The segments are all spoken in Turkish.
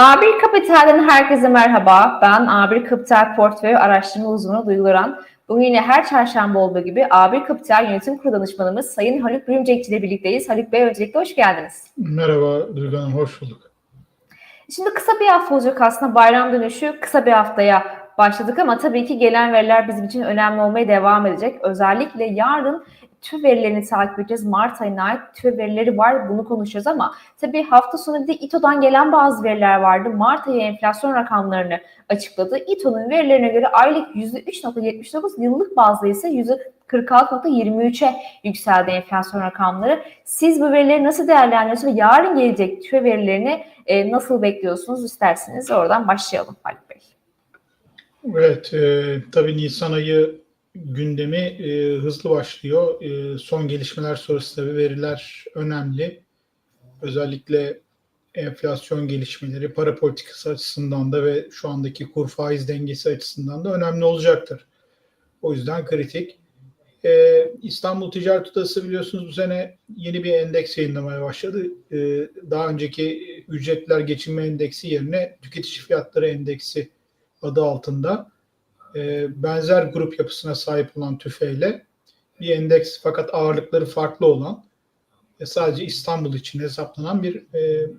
A1 Kapital'den herkese merhaba. Ben A1 Kapital Portföy Araştırma Uzmanı Duygu Ören. Bugün yine her çarşamba olduğu gibi A1 Kapital Yönetim Kurulu Danışmanımız Sayın Haluk Bürümcekçi ile birlikteyiz. Haluk Bey öncelikle hoş geldiniz. Merhaba Duygu Hanım, hoş bulduk. Şimdi kısa bir hafta olacak aslında bayram dönüşü kısa bir haftaya başladık ama tabii ki gelen veriler bizim için önemli olmaya devam edecek. Özellikle yarın TÜV verilerini takip edeceğiz. Mart ayına ait TÜV verileri var. Bunu konuşacağız ama tabii hafta sonu bir de İTO'dan gelen bazı veriler vardı. Mart ayı enflasyon rakamlarını açıkladı. İTO'nun verilerine göre aylık %3.79, yıllık bazda ise %46.23'e yükseldi enflasyon rakamları. Siz bu verileri nasıl değerlendiriyorsunuz ve yarın gelecek TÜV verilerini e, nasıl bekliyorsunuz isterseniz oradan başlayalım Haluk Bey. Evet, e, tabii Nisan ayı gündemi e, hızlı başlıyor. E, son gelişmeler sonrası tabii veriler önemli. Özellikle enflasyon gelişmeleri, para politikası açısından da ve şu andaki kur faiz dengesi açısından da önemli olacaktır. O yüzden kritik. E, İstanbul Ticaret Odası biliyorsunuz bu sene yeni bir endeks yayınlamaya başladı. E, daha önceki ücretler geçinme endeksi yerine tüketici fiyatları endeksi adı altında e, benzer grup yapısına sahip olan tüfeyle bir endeks fakat ağırlıkları farklı olan e, sadece İstanbul için hesaplanan bir e,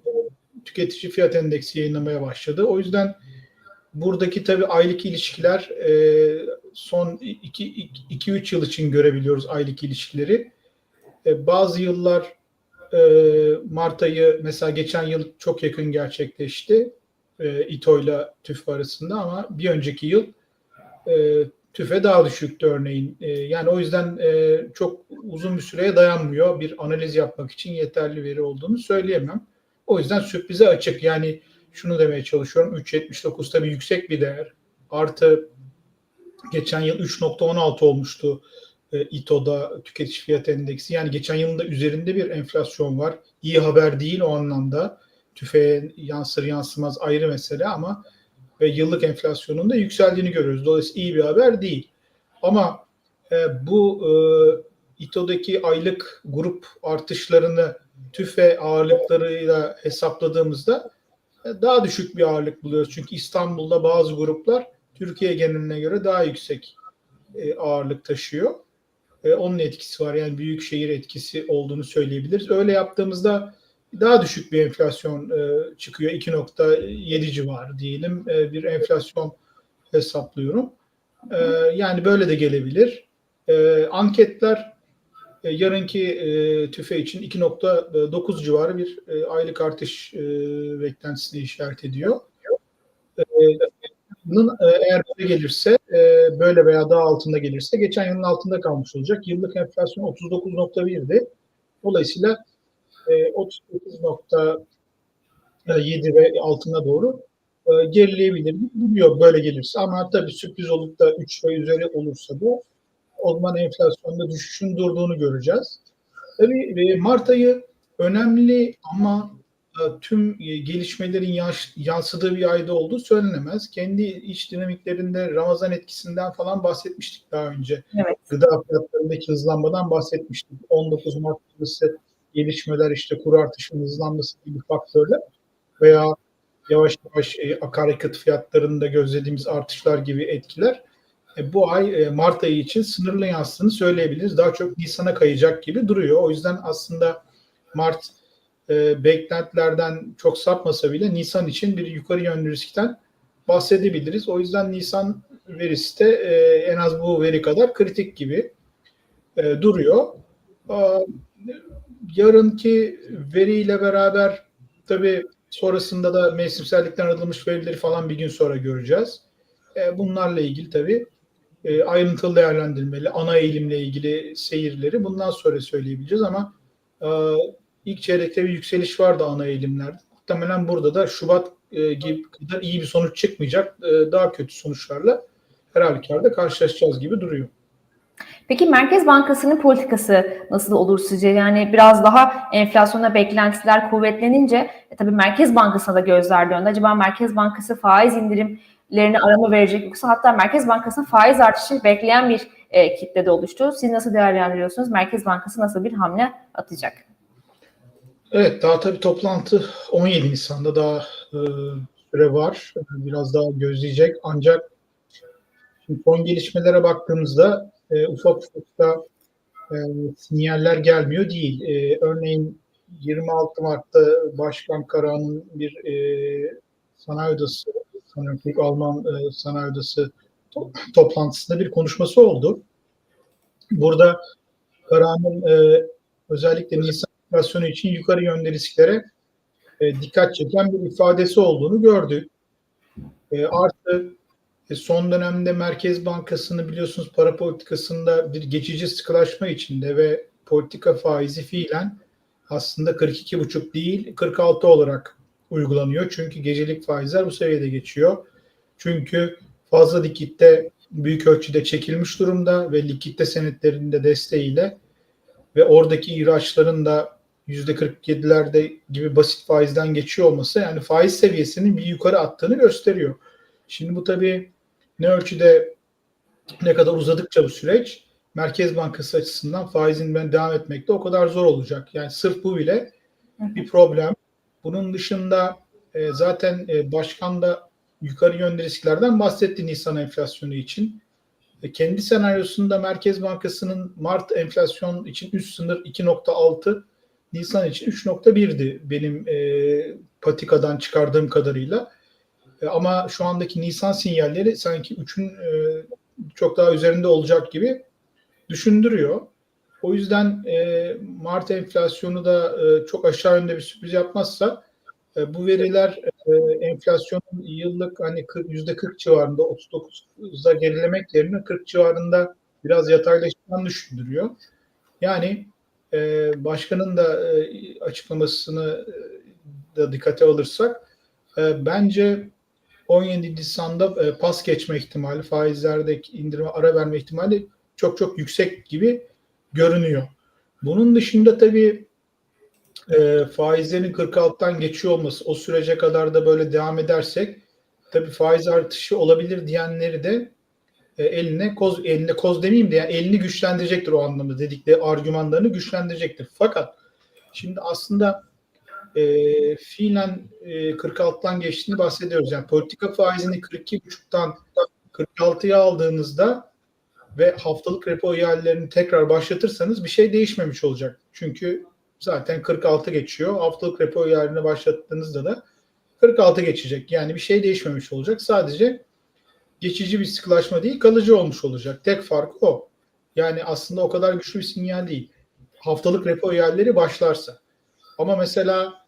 tüketici fiyat endeksi yayınlamaya başladı. O yüzden buradaki tabii aylık ilişkiler e, son 2-3 yıl için görebiliyoruz aylık ilişkileri. E, bazı yıllar e, Mart ayı mesela geçen yıl çok yakın gerçekleşti e, İTO ile TÜF arasında ama bir önceki yıl e, TÜF'e daha düşüktü örneğin. E, yani o yüzden e, çok uzun bir süreye dayanmıyor. Bir analiz yapmak için yeterli veri olduğunu söyleyemem. O yüzden sürprize açık. Yani şunu demeye çalışıyorum. 3.79 tabii yüksek bir değer. Artı geçen yıl 3.16 olmuştu e, İTO'da tüketici fiyat endeksi. Yani geçen yılın da üzerinde bir enflasyon var. İyi haber değil o anlamda tüfeğe yansır yansımaz ayrı mesele ama ve yıllık enflasyonun da yükseldiğini görüyoruz. Dolayısıyla iyi bir haber değil. Ama e, bu e, İTO'daki aylık grup artışlarını tüfe ağırlıklarıyla hesapladığımızda e, daha düşük bir ağırlık buluyoruz. Çünkü İstanbul'da bazı gruplar Türkiye geneline göre daha yüksek e, ağırlık taşıyor. E, onun etkisi var. Yani büyük şehir etkisi olduğunu söyleyebiliriz. Öyle yaptığımızda daha düşük bir enflasyon e, çıkıyor. 2.7 civarı diyelim e, bir enflasyon hesaplıyorum. E, yani böyle de gelebilir. E, anketler e, yarınki e, tüfe için 2.9 civarı bir e, aylık artış e, beklentisini işaret ediyor. E, e, eğer böyle gelirse e, böyle veya daha altında gelirse geçen yılın altında kalmış olacak. Yıllık enflasyon 39.1'di. Dolayısıyla 38.7 ve altına doğru e, gerileyebilir. Biliyor böyle gelirse ama tabii sürpriz olup da 3 ve üzeri olursa da o zaman enflasyonda düşüşün durduğunu göreceğiz. Tabii Mart ayı önemli ama e, tüm gelişmelerin yansıdığı bir ayda olduğu söylenemez. Kendi iç dinamiklerinde Ramazan etkisinden falan bahsetmiştik daha önce. Evet. Gıda fiyatlarındaki hızlanmadan bahsetmiştik. 19 Mart arası gelişmeler işte kur artışının hızlanması gibi faktörler veya yavaş yavaş e, akaryakıt fiyatlarında gözlediğimiz artışlar gibi etkiler e, bu ay e, Mart ayı için sınırlı yansıdığını söyleyebiliriz. Daha çok Nisan'a kayacak gibi duruyor. O yüzden aslında Mart e, beklentilerden çok sapmasa bile Nisan için bir yukarı yönlü riskten bahsedebiliriz. O yüzden Nisan verisi de e, en az bu veri kadar kritik gibi e, duruyor. E, yarınki veriyle beraber tabii sonrasında da mevsimsellikten arınmış verileri falan bir gün sonra göreceğiz. E, bunlarla ilgili tabii e, ayrıntılı değerlendirmeli, ana eğilimle ilgili seyirleri bundan sonra söyleyebileceğiz ama e, ilk çeyrekte bir yükseliş vardı ana eğilimlerde. Muhtemelen burada da Şubat e, gibi kadar iyi bir sonuç çıkmayacak. E, daha kötü sonuçlarla her halükarda karşılaşacağız gibi duruyor. Peki Merkez Bankası'nın politikası nasıl olur sizce? Yani biraz daha enflasyona beklentiler kuvvetlenince e, tabii Merkez Bankası'na da gözler döndü. Acaba Merkez Bankası faiz indirimlerini arama verecek yoksa hatta Merkez Bankası'nın faiz artışı bekleyen bir e, kitle de oluştu. Siz nasıl değerlendiriyorsunuz? Merkez Bankası nasıl bir hamle atacak? Evet, daha tabii toplantı 17 Nisan'da daha e, süre var. E, Biraz daha gözleyecek. Ancak şimdi son gelişmelere baktığımızda e, ufak ufak da e, sinyaller gelmiyor değil. E, örneğin 26 Mart'ta Başkan Karahan'ın bir e, sanayi odası, sanıyorum Türk Alman e, sanayi odası to- toplantısında bir konuşması oldu. Burada Karahan'ın e, özellikle Nisan enflasyonu için yukarı yönlü risklere e, dikkat çeken bir ifadesi olduğunu gördük. E, artı son dönemde Merkez Bankası'nı biliyorsunuz para politikasında bir geçici sıkılaşma içinde ve politika faizi fiilen aslında 42,5 değil 46 olarak uygulanıyor. Çünkü gecelik faizler bu seviyede geçiyor. Çünkü fazla likitte büyük ölçüde çekilmiş durumda ve likitte senetlerinde desteğiyle ve oradaki ihraçların da %47'lerde gibi basit faizden geçiyor olması yani faiz seviyesinin bir yukarı attığını gösteriyor. Şimdi bu tabii ne ölçüde ne kadar uzadıkça bu süreç Merkez Bankası açısından faizin ben devam etmekte o kadar zor olacak. Yani sırf bu bile bir problem. Bunun dışında e, zaten e, başkan da yukarı yönlü risklerden bahsetti Nisan enflasyonu için. E, kendi senaryosunda Merkez Bankası'nın Mart enflasyon için üst sınır 2.6, Nisan için 3.1'di benim e, patikadan çıkardığım kadarıyla. E, ama şu andaki Nisan sinyalleri sanki 3'ün e, çok daha üzerinde olacak gibi düşündürüyor. O yüzden e, Mart enflasyonu da çok aşağı yönde bir sürpriz yapmazsa bu veriler e, enflasyonun yıllık hani 40, %40 civarında 39'a gerilemek yerine 40 civarında biraz yataylaşacağını düşündürüyor. Yani başkanın da açıklamasını da dikkate alırsak e, bence 17 Nisan'da e, pas geçme ihtimali, faizlerdeki indirime ara verme ihtimali çok çok yüksek gibi görünüyor. Bunun dışında tabii e, faizlerin 46'tan geçiyor olması, o sürece kadar da böyle devam edersek tabii faiz artışı olabilir diyenleri de e, eline koz eline koz demeyeyim de yani elini güçlendirecektir o anlamda dedikleri argümanlarını güçlendirecektir. Fakat şimdi aslında e, fiilen e, 46'tan geçtiğini bahsediyoruz. Yani politika faizini 42,5'tan 46'ya aldığınızda ve haftalık repo ihalelerini tekrar başlatırsanız bir şey değişmemiş olacak. Çünkü zaten 46 geçiyor. Haftalık repo ihalini başlattığınızda da 46 geçecek. Yani bir şey değişmemiş olacak. Sadece geçici bir sıkılaşma değil, kalıcı olmuş olacak. Tek farkı o. Yani aslında o kadar güçlü bir sinyal değil. Haftalık repo ihalleri başlarsa. Ama mesela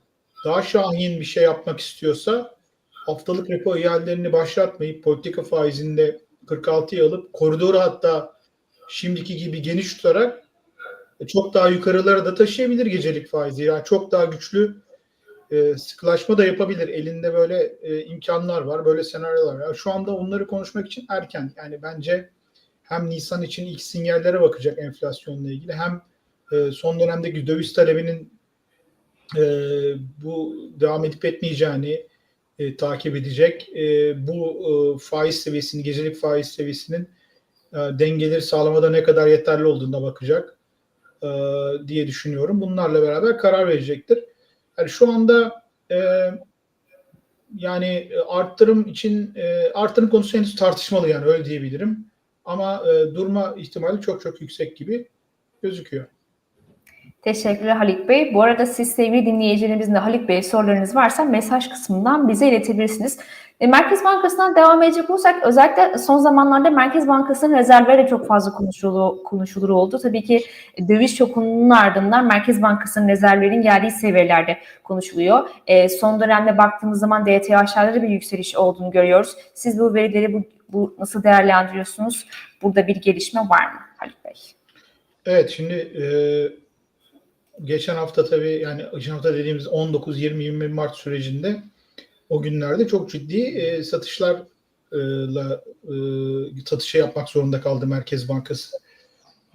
daha şahin bir şey yapmak istiyorsa haftalık repo ihalelerini başlatmayıp politika faizinde 46'ya alıp koridoru hatta şimdiki gibi geniş tutarak e, çok daha yukarılara da taşıyabilir gecelik faizi. Yani çok daha güçlü e, sıkılaşma da yapabilir. Elinde böyle e, imkanlar var, böyle senaryolar var. Şu anda onları konuşmak için erken. Yani bence hem Nisan için ilk sinyallere bakacak enflasyonla ilgili hem e, son dönemdeki döviz talebinin e, bu devam edip etmeyeceğini e, takip edecek. E, bu e, faiz seviyesini, gecelik faiz seviyesinin e, dengeleri sağlamada ne kadar yeterli olduğuna bakacak e, diye düşünüyorum. Bunlarla beraber karar verecektir. Yani şu anda e, yani arttırım için e, arttırım konusu henüz tartışmalı yani öyle diyebilirim. Ama e, durma ihtimali çok çok yüksek gibi gözüküyor. Teşekkürler Haluk Bey. Bu arada siz sevgili dinleyicilerimizin de Haluk Bey sorularınız varsa mesaj kısmından bize iletebilirsiniz. E, Merkez Bankası'ndan devam edecek olursak özellikle son zamanlarda Merkez Bankası'nın rezervleri de çok fazla konuşulu, konuşulur oldu. Tabii ki döviz şokunun ardından Merkez Bankası'nın rezervlerinin geldiği seviyelerde konuşuluyor. E, son dönemde baktığımız zaman DTH'larda bir yükseliş olduğunu görüyoruz. Siz bu verileri bu, bu nasıl değerlendiriyorsunuz? Burada bir gelişme var mı Haluk Bey? Evet şimdi e, geçen hafta tabii yani geçen hafta dediğimiz 19, 20, 21 Mart sürecinde o günlerde çok ciddi e, satışlarla e, satışa yapmak zorunda kaldı Merkez Bankası.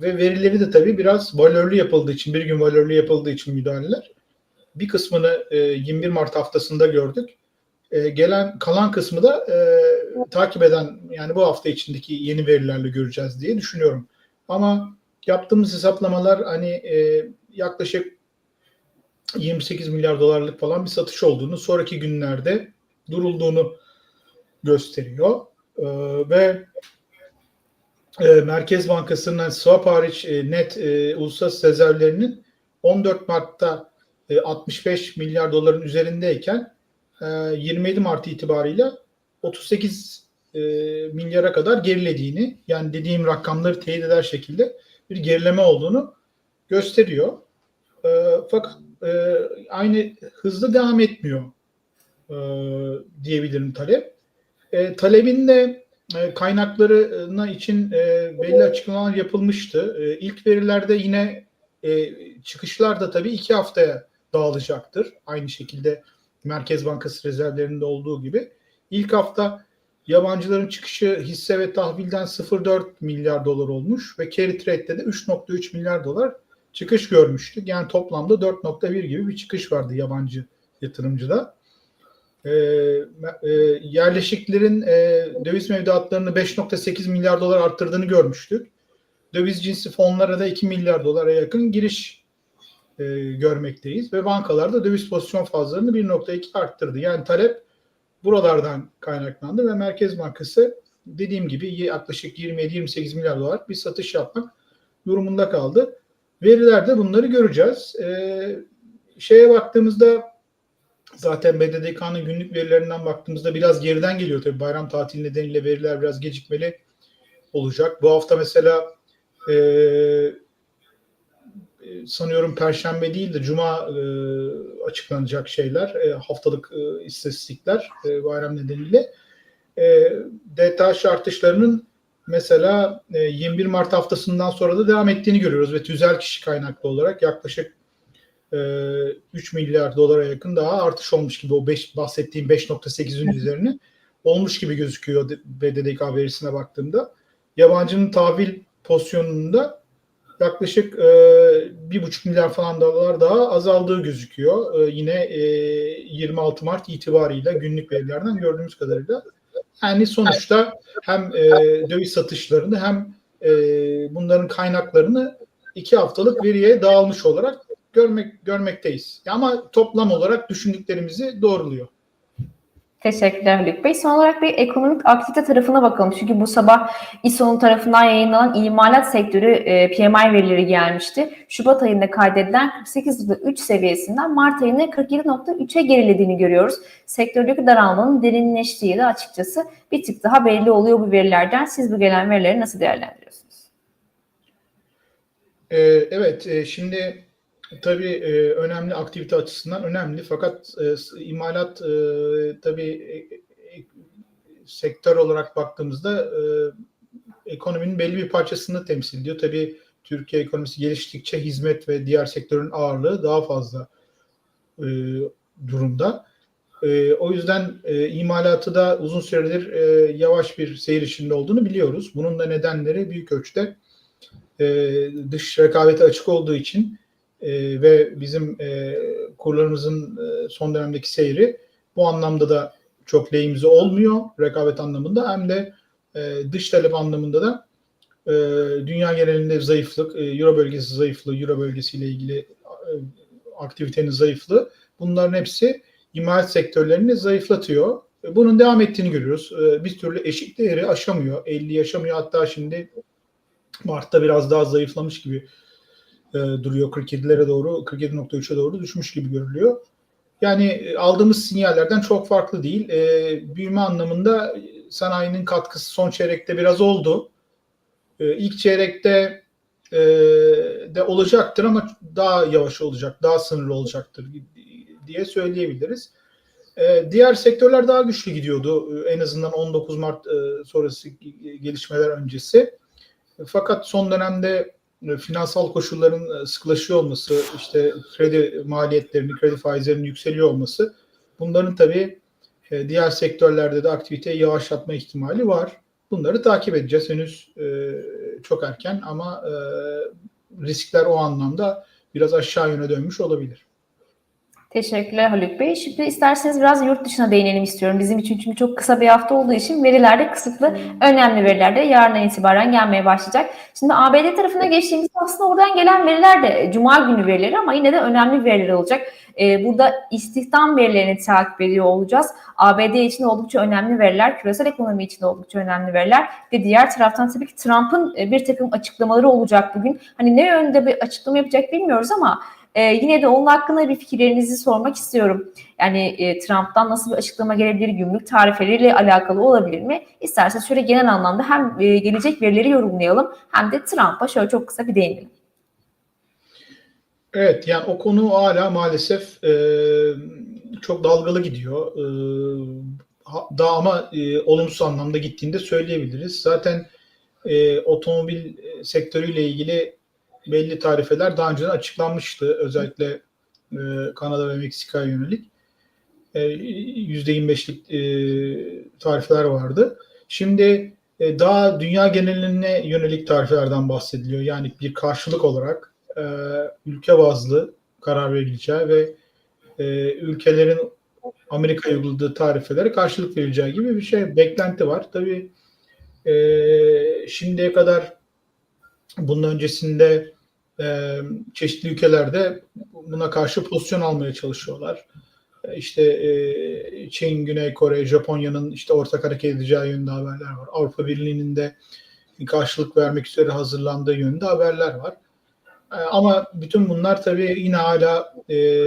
Ve verileri de tabii biraz valörlü yapıldığı için, bir gün valörlü yapıldığı için müdahaleler. Bir kısmını e, 21 Mart haftasında gördük. E, gelen kalan kısmı da e, takip eden yani bu hafta içindeki yeni verilerle göreceğiz diye düşünüyorum. Ama yaptığımız hesaplamalar hani e, yaklaşık 28 milyar dolarlık falan bir satış olduğunu, sonraki günlerde durulduğunu gösteriyor. Ee, ve e, Merkez Bankası'nın swap hariç e, net e, uluslararası rezervlerinin 14 Mart'ta e, 65 milyar doların üzerindeyken e, 27 Mart itibarıyla 38 e, milyara kadar gerilediğini yani dediğim rakamları teyit eder şekilde bir gerileme olduğunu gösteriyor. E, fakat e, aynı hızlı devam etmiyor e, diyebilirim talep. E, talebin de e, kaynaklarına için e, belli açıklamalar yapılmıştı. E, ilk verilerde yine e, çıkışlar da tabii iki haftaya dağılacaktır. Aynı şekilde Merkez Bankası rezervlerinde olduğu gibi. İlk hafta yabancıların çıkışı hisse ve tahvilden 0.4 milyar dolar olmuş ve carry trade'de de 3.3 milyar dolar çıkış görmüştük. Yani toplamda 4.1 gibi bir çıkış vardı yabancı yatırımcıda. E, e, yerleşiklerin e, döviz mevduatlarını 5.8 milyar dolar arttırdığını görmüştük. Döviz cinsi fonlara da 2 milyar dolara yakın giriş e, görmekteyiz ve bankalarda döviz pozisyon fazlarını 1.2 arttırdı. Yani talep buralardan kaynaklandı ve Merkez Bankası dediğim gibi yaklaşık 27-28 milyar dolar bir satış yapmak durumunda kaldı. Verilerde bunları göreceğiz. Ee, şeye baktığımızda zaten BDDK'nın günlük verilerinden baktığımızda biraz geriden geliyor tabii bayram tatili nedeniyle veriler biraz gecikmeli olacak. Bu hafta mesela e, sanıyorum Perşembe değil de Cuma e, açıklanacak şeyler, e, haftalık e, istatistikler e, bayram nedeniyle. E, DTH artışlarının mesela e, 21 Mart haftasından sonra da devam ettiğini görüyoruz ve tüzel kişi kaynaklı olarak yaklaşık e, 3 milyar dolara yakın daha artış olmuş gibi o 5 bahsettiğim 5.8'in üzerine olmuş gibi gözüküyor BDDK verisine baktığımda. Yabancının tahvil pozisyonunda yaklaşık e, bir buçuk milyar falan dolar daha azaldığı gözüküyor. E, yine e, 26 Mart itibarıyla günlük verilerden gördüğümüz kadarıyla. Yani sonuçta hem e, döviz satışlarını hem e, bunların kaynaklarını iki haftalık veriye dağılmış olarak görmek görmekteyiz. Ama toplam olarak düşündüklerimizi doğruluyor. Teşekkürler Haluk Bey. Son olarak bir ekonomik aktivite tarafına bakalım. Çünkü bu sabah İSO'nun tarafından yayınlanan imalat sektörü e, PMI verileri gelmişti. Şubat ayında kaydedilen 48.3 seviyesinden Mart ayında 47.3'e gerilediğini görüyoruz. Sektördeki daralmanın derinleştiği de açıkçası bir tık daha belli oluyor bu verilerden. Siz bu gelen verileri nasıl değerlendiriyorsunuz? Ee, evet, e, şimdi tabii e, önemli aktivite açısından önemli fakat e, imalat e, tabii e, e, sektör olarak baktığımızda e, ekonominin belli bir parçasını temsil ediyor. Tabii Türkiye ekonomisi geliştikçe hizmet ve diğer sektörün ağırlığı daha fazla e, durumda. E, o yüzden e, imalatı da uzun süredir e, yavaş bir seyir içinde olduğunu biliyoruz. Bunun da nedenleri büyük ölçüde e, dış rekabete açık olduğu için e, ve bizim e, kurlarımızın e, son dönemdeki seyri bu anlamda da çok lehimize olmuyor rekabet anlamında hem de e, dış talep anlamında da e, dünya genelinde zayıflık, e, Euro bölgesi zayıflığı, Euro bölgesiyle ilgili e, aktivitenin zayıflığı bunların hepsi imalat sektörlerini zayıflatıyor. E, bunun devam ettiğini görüyoruz. E, bir türlü eşik değeri aşamıyor. 50 yaşamıyor. Hatta şimdi Mart'ta biraz daha zayıflamış gibi e, duruyor 47'lere doğru 47.3'e doğru düşmüş gibi görülüyor. Yani e, aldığımız sinyallerden çok farklı değil. E, büyüme anlamında sanayinin katkısı son çeyrekte biraz oldu. E, ilk çeyrekte e, de olacaktır ama daha yavaş olacak, daha sınırlı olacaktır diye söyleyebiliriz. E, diğer sektörler daha güçlü gidiyordu en azından 19 Mart e, sonrası gelişmeler öncesi. Fakat son dönemde e, finansal koşulların e, sıklaşıyor olması, işte kredi maliyetlerinin, kredi faizlerinin yükseliyor olması bunların tabii e, diğer sektörlerde de aktiviteyi yavaşlatma ihtimali var. Bunları takip edeceğiz. Henüz çok erken ama riskler o anlamda biraz aşağı yöne dönmüş olabilir. Teşekkürler Haluk Bey. Şimdi isterseniz biraz yurt dışına değinelim istiyorum. Bizim için çünkü çok kısa bir hafta olduğu için verilerde kısıtlı, önemli veriler de yarından itibaren gelmeye başlayacak. Şimdi ABD tarafına geçtiğimizde aslında oradan gelen veriler de Cuma günü verileri ama yine de önemli veriler olacak. Ee, burada istihdam verilerini takip ediyor olacağız. ABD için oldukça önemli veriler, küresel ekonomi için de oldukça önemli veriler. Ve diğer taraftan tabii ki Trump'ın e, bir takım açıklamaları olacak bugün. Hani ne yönde bir açıklama yapacak bilmiyoruz ama ee, yine de onun hakkında bir fikirlerinizi sormak istiyorum. Yani e, Trump'tan nasıl bir açıklama gelebilir, gümrük tarifeleriyle alakalı olabilir mi? İsterseniz şöyle genel anlamda hem e, gelecek verileri yorumlayalım hem de Trump'a şöyle çok kısa bir değinelim. Evet yani o konu hala maalesef e, çok dalgalı gidiyor. E, ha- daha ama e, olumsuz anlamda gittiğini de söyleyebiliriz. Zaten e, otomobil sektörüyle ilgili belli tarifeler daha önceden açıklanmıştı. Özellikle e, Kanada ve Meksika'ya yönelik. E, %25'lik e, tarifeler vardı. Şimdi e, daha dünya geneline yönelik tarifelerden bahsediliyor. Yani bir karşılık olarak e, ülke bazlı karar verileceği ve e, ülkelerin Amerika'ya uyguladığı tarifelere karşılık verileceği gibi bir şey beklenti var. Tabii e, şimdiye kadar bunun öncesinde e, çeşitli ülkelerde buna karşı pozisyon almaya çalışıyorlar. E, İşte e, Çin, Güney Kore, Japonya'nın işte ortak hareket edeceği yönünde haberler var. Avrupa Birliği'nin de karşılık vermek üzere hazırlandığı yönünde haberler var. E, Ama bütün bunlar tabii yine hala e,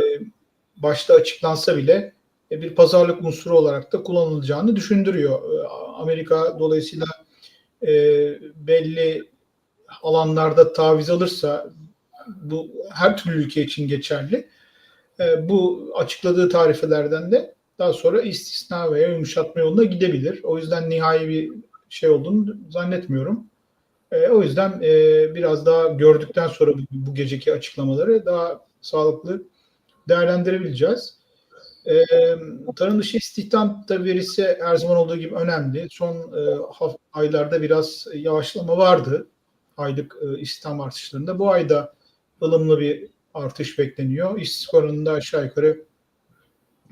başta açıklansa bile e, bir pazarlık unsuru olarak da kullanılacağını düşündürüyor. E, Amerika dolayısıyla e, belli alanlarda taviz alırsa bu her türlü ülke için geçerli. E, bu açıkladığı tarifelerden de daha sonra istisna veya yumuşatma yoluna gidebilir. O yüzden nihai bir şey olduğunu zannetmiyorum. E, o yüzden e, biraz daha gördükten sonra bu, geceki açıklamaları daha sağlıklı değerlendirebileceğiz. E, tarım dışı istihdam tabii verisi her zaman olduğu gibi önemli. Son e, aylarda biraz yavaşlama vardı aylık e, istihdam artışlarında. Bu ayda ılımlı bir artış bekleniyor. İşsizlik oranında aşağı yukarı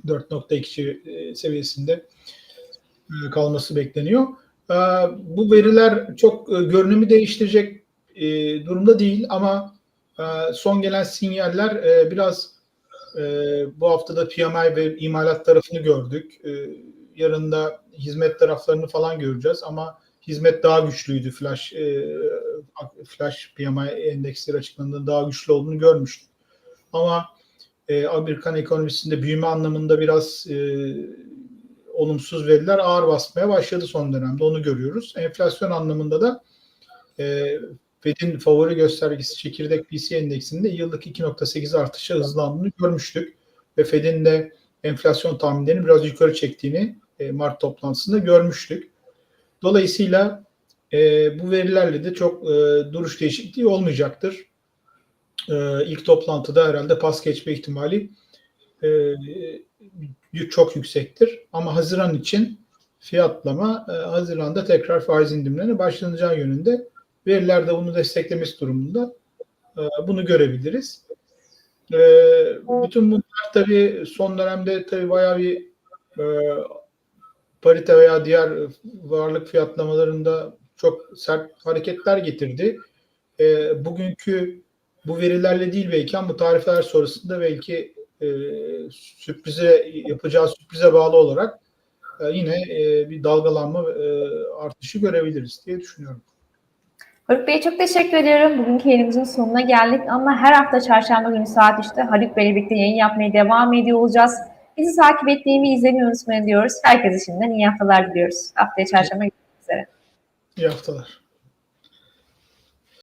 4.2 e, seviyesinde e, kalması bekleniyor. E, Bu veriler çok görünümü değiştirecek durumda değil ama son gelen sinyaller biraz bu haftada PMI ve imalat tarafını gördük. Yarın da hizmet taraflarını falan göreceğiz ama hizmet daha güçlüydü. Flash e, Flash PMI endeksleri açıklandığında daha güçlü olduğunu görmüştük. Ama e, Amerikan ekonomisinde büyüme anlamında biraz e, olumsuz veriler ağır basmaya başladı son dönemde. Onu görüyoruz. Enflasyon anlamında da e, Fed'in favori göstergesi çekirdek PC endeksinde yıllık 2.8 artışa hızlandığını görmüştük. Ve Fed'in de enflasyon tahminlerini biraz yukarı çektiğini e, Mart toplantısında görmüştük. Dolayısıyla e, bu verilerle de çok e, duruş değişikliği olmayacaktır. E, ilk toplantıda herhalde pas geçme ihtimali e, çok yüksektir. Ama Haziran için fiyatlama e, Haziran'da tekrar faiz indirimlerine başlanacağı yönünde veriler de bunu desteklemesi durumunda e, bunu görebiliriz. E, bütün bunlar tabii son dönemde tabii bayağı bir e, parite veya diğer varlık fiyatlamalarında çok sert hareketler getirdi. E, bugünkü bu verilerle değil belki ama tarifler sonrasında belki e, sürprize yapacağı sürprize bağlı olarak e, yine e, bir dalgalanma e, artışı görebiliriz diye düşünüyorum. Haluk Bey çok teşekkür ediyorum. Bugünkü yayınımızın sonuna geldik ama her hafta çarşamba günü saat 3'te Haluk Bey'le birlikte yayın yapmaya devam ediyor olacağız. Bizi takip etmeyi ve izlemeyi unutmayın diyoruz. Herkese şimdiden iyi haftalar diliyoruz. Haftaya çarşamba görüşmek üzere. İyi haftalar.